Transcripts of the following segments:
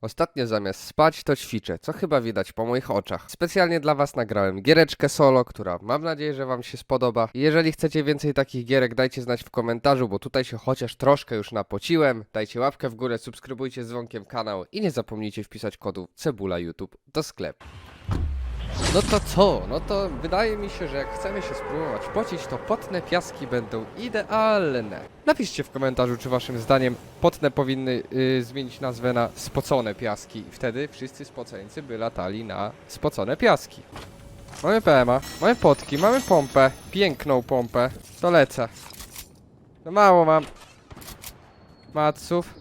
Ostatnio zamiast spać, to ćwiczę, co chyba widać po moich oczach. Specjalnie dla Was nagrałem giereczkę solo, która mam nadzieję, że Wam się spodoba. Jeżeli chcecie więcej takich gierek, dajcie znać w komentarzu, bo tutaj się chociaż troszkę już napociłem. Dajcie łapkę w górę, subskrybujcie z dzwonkiem kanał i nie zapomnijcie wpisać kodu cebula YouTube do sklepu. No to co? No to wydaje mi się, że jak chcemy się spróbować pocić, to potne piaski będą idealne. Napiszcie w komentarzu, czy waszym zdaniem potne powinny y, zmienić nazwę na spocone piaski. I wtedy wszyscy spoceńcy by latali na spocone piaski. Mamy PMA, mamy potki, mamy pompę. Piękną pompę. To lecę. No mało mam. Maców.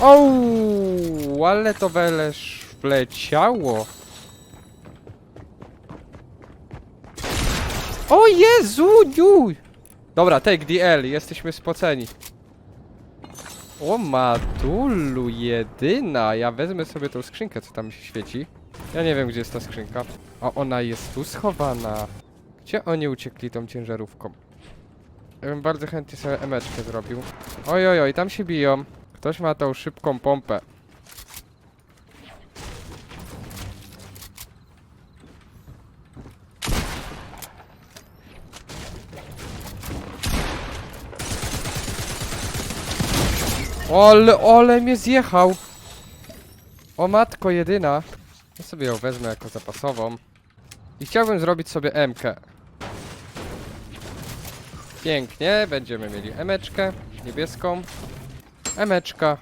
Ouu, ale to weleż wleciało. O Jezu, niu! Dobra, take the L, jesteśmy spoceni. O matulu, jedyna. Ja wezmę sobie tą skrzynkę, co tam się świeci. Ja nie wiem, gdzie jest ta skrzynka. A ona jest tu schowana. Gdzie oni uciekli tą ciężarówką? Ja bym bardzo chętnie sobie emeczkę zrobił. Oj, oj, oj, tam się biją. Ktoś ma tą szybką pompę. Ole, ole mnie zjechał. O matko jedyna. Ja sobie ją wezmę jako zapasową. I chciałbym zrobić sobie MK. Pięknie, będziemy mieli emeczkę niebieską. Emeczka.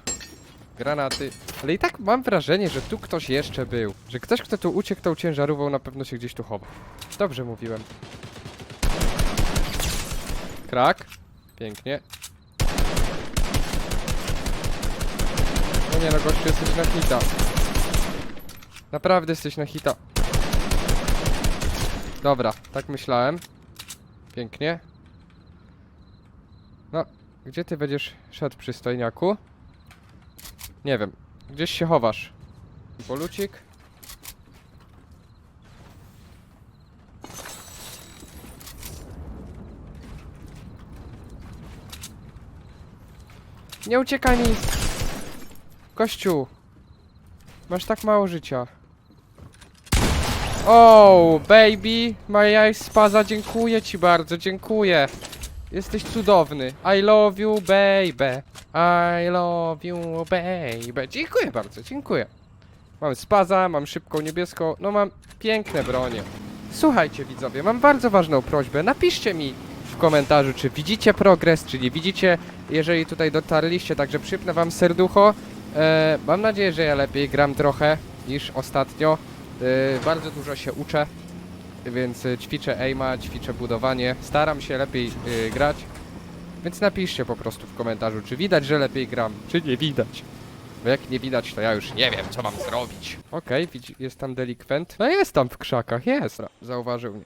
Granaty. Ale i tak mam wrażenie, że tu ktoś jeszcze był. Że ktoś, kto tu uciekł tą ciężarówką, na pewno się gdzieś tu chowa. Dobrze mówiłem. Krak. Pięknie. No nie no, gościu, jesteś na hita. Naprawdę jesteś na hita. Dobra, tak myślałem. Pięknie. No, gdzie ty będziesz szedł, przystojniaku? Nie wiem. Gdzieś się chowasz. Polucik. Nie uciekaj mi! Kościół! Masz tak mało życia. Oh, baby! My eyes spaza, dziękuję ci bardzo, dziękuję. Jesteś cudowny. I love you, baby. I love you, baby. Dziękuję bardzo, dziękuję. Mam spaza, mam szybką niebieską, no mam piękne bronie. Słuchajcie widzowie, mam bardzo ważną prośbę. Napiszcie mi w komentarzu, czy widzicie progres, czy nie widzicie, jeżeli tutaj dotarliście, także przypnę wam serducho. E, mam nadzieję, że ja lepiej gram trochę niż ostatnio. E, bardzo dużo się uczę, więc ćwiczę aima, ćwiczę budowanie. Staram się lepiej e, grać. Więc napiszcie po prostu w komentarzu, czy widać, że lepiej gram, czy nie widać. Bo jak nie widać, to ja już nie wiem, co mam zrobić. Okej, widzi jest tam delikwent. No jest tam w krzakach, jest. Zauważył mnie.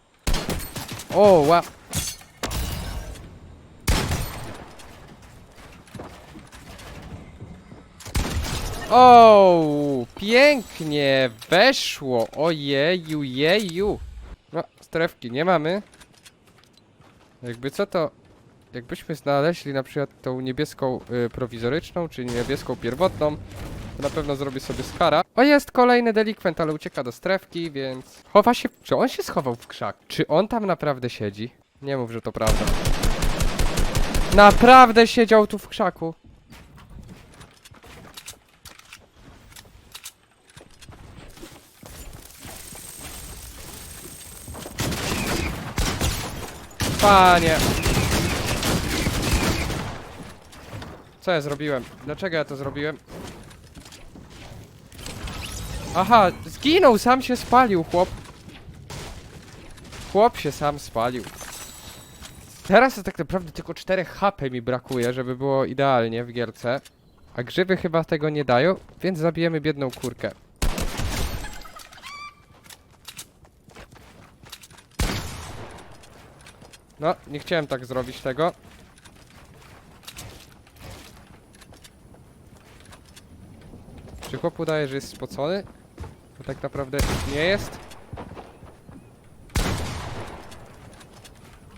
O, ła... O, pięknie weszło. Ojeju, jeju. No, strefki nie mamy. Jakby co to... Jakbyśmy znaleźli na przykład tą niebieską y, prowizoryczną, czy niebieską pierwotną, to na pewno zrobię sobie skara. O, jest kolejny delikwent, ale ucieka do strefki, więc... Chowa się... Czy on się schował w krzak? Czy on tam naprawdę siedzi? Nie mów, że to prawda. Naprawdę siedział tu w krzaku. Panie. Co ja zrobiłem? Dlaczego ja to zrobiłem? Aha, zginął, sam się spalił, chłop. Chłop się sam spalił. Teraz to tak naprawdę tylko 4 HP mi brakuje, żeby było idealnie w gierce. A grzyby chyba tego nie dają, więc zabijemy biedną kurkę. No, nie chciałem tak zrobić tego. Czy chłop udaje, że jest spocony? Bo tak naprawdę nie jest.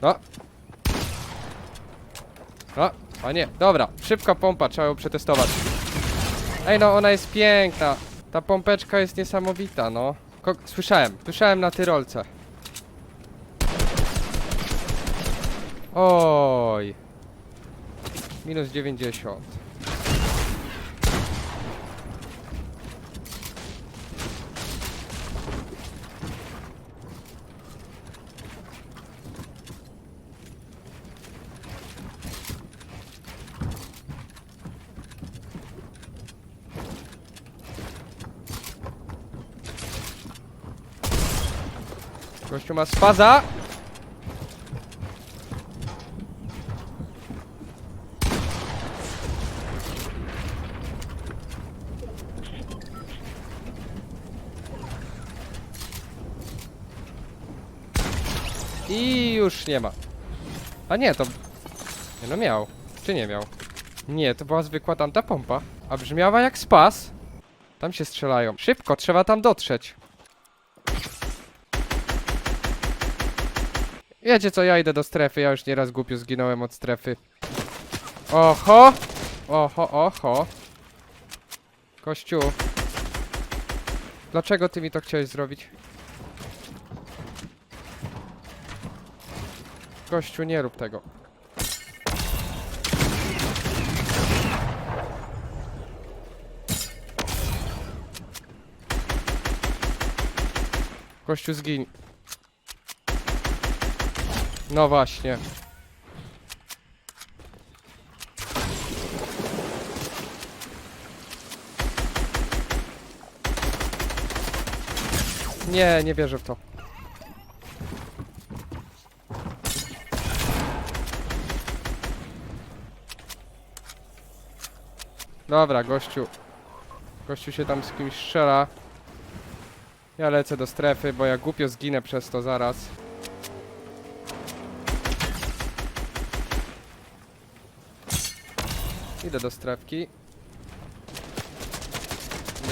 No. No, A nie, dobra, szybka pompa, trzeba ją przetestować. Ej no, ona jest piękna. Ta pompeczka jest niesamowita, no. Ko słyszałem, słyszałem na tyrolce. Oj. Minus 90. Gościu ma spaza. I już nie ma. A nie, to... Nie no miał. Czy nie miał? Nie, to była zwykła tamta pompa. A brzmiała jak spas. Tam się strzelają. Szybko, trzeba tam dotrzeć. Wiecie co, ja idę do strefy, ja już nieraz głupio zginąłem od strefy. Oho! Oho, oho. Kościół. Dlaczego ty mi to chciałeś zrobić? Kościół, nie rób tego. Kościół, zgiń. No właśnie. Nie, nie wierzę w to. Dobra, gościu. Gościu się tam z kimś strzela. Ja lecę do strefy, bo ja głupio zginę przez to zaraz. Idę do strefki.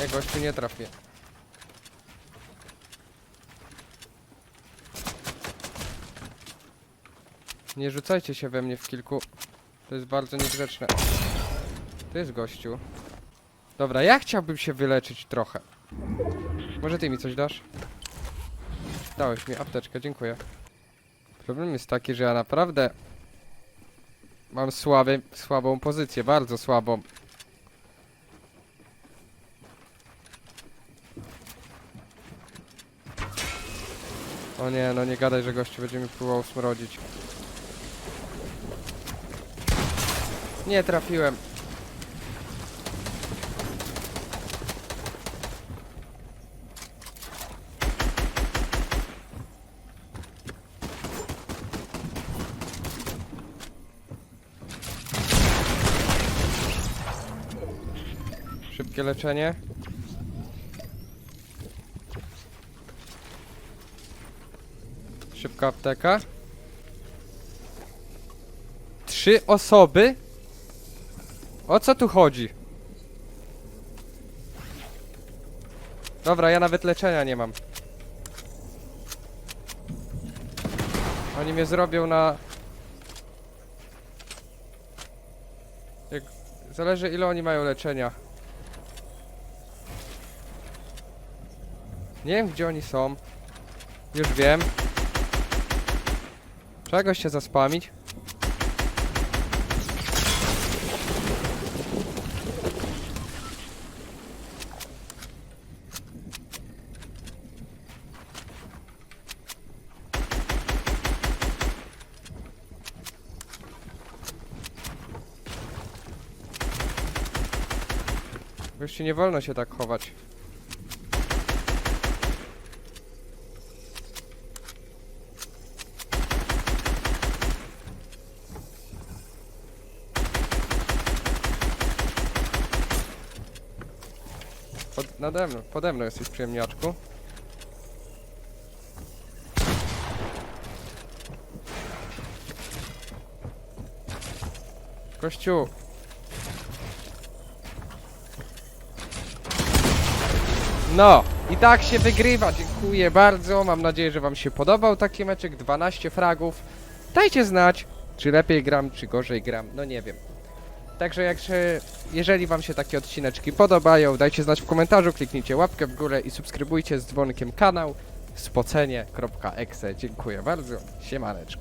Nie, gościu, nie trafię. Nie rzucajcie się we mnie w kilku. To jest bardzo niegrzeczne. To jest gościu. Dobra, ja chciałbym się wyleczyć trochę. Może ty mi coś dasz? Dałeś mi apteczkę, dziękuję. Problem jest taki, że ja naprawdę mam słaby, słabą pozycję, bardzo słabą. O nie, no nie gadaj, że gościu będzie mi próbował smrodzić. Nie trafiłem. Szybkie leczenie. Szybka apteka. Trzy osoby? O co tu chodzi? Dobra, ja nawet leczenia nie mam. Oni mnie zrobią na... Jak... Zależy ile oni mają leczenia. Nie wiem gdzie oni są. Już wiem. Czegoś się zaspamić. Gościu, nie wolno się tak chować. Pod, nade mną, pode mną jesteś przyjemniaczku. Kościół. No, i tak się wygrywa. Dziękuję bardzo. Mam nadzieję, że Wam się podobał taki meczek. 12 fragów. Dajcie znać, czy lepiej gram, czy gorzej gram. No nie wiem. Także jak się, jeżeli wam się takie odcineczki podobają, dajcie znać w komentarzu, kliknijcie łapkę w górę i subskrybujcie z dzwonkiem kanał spocenie.exe. Dziękuję bardzo. Siemaneczko.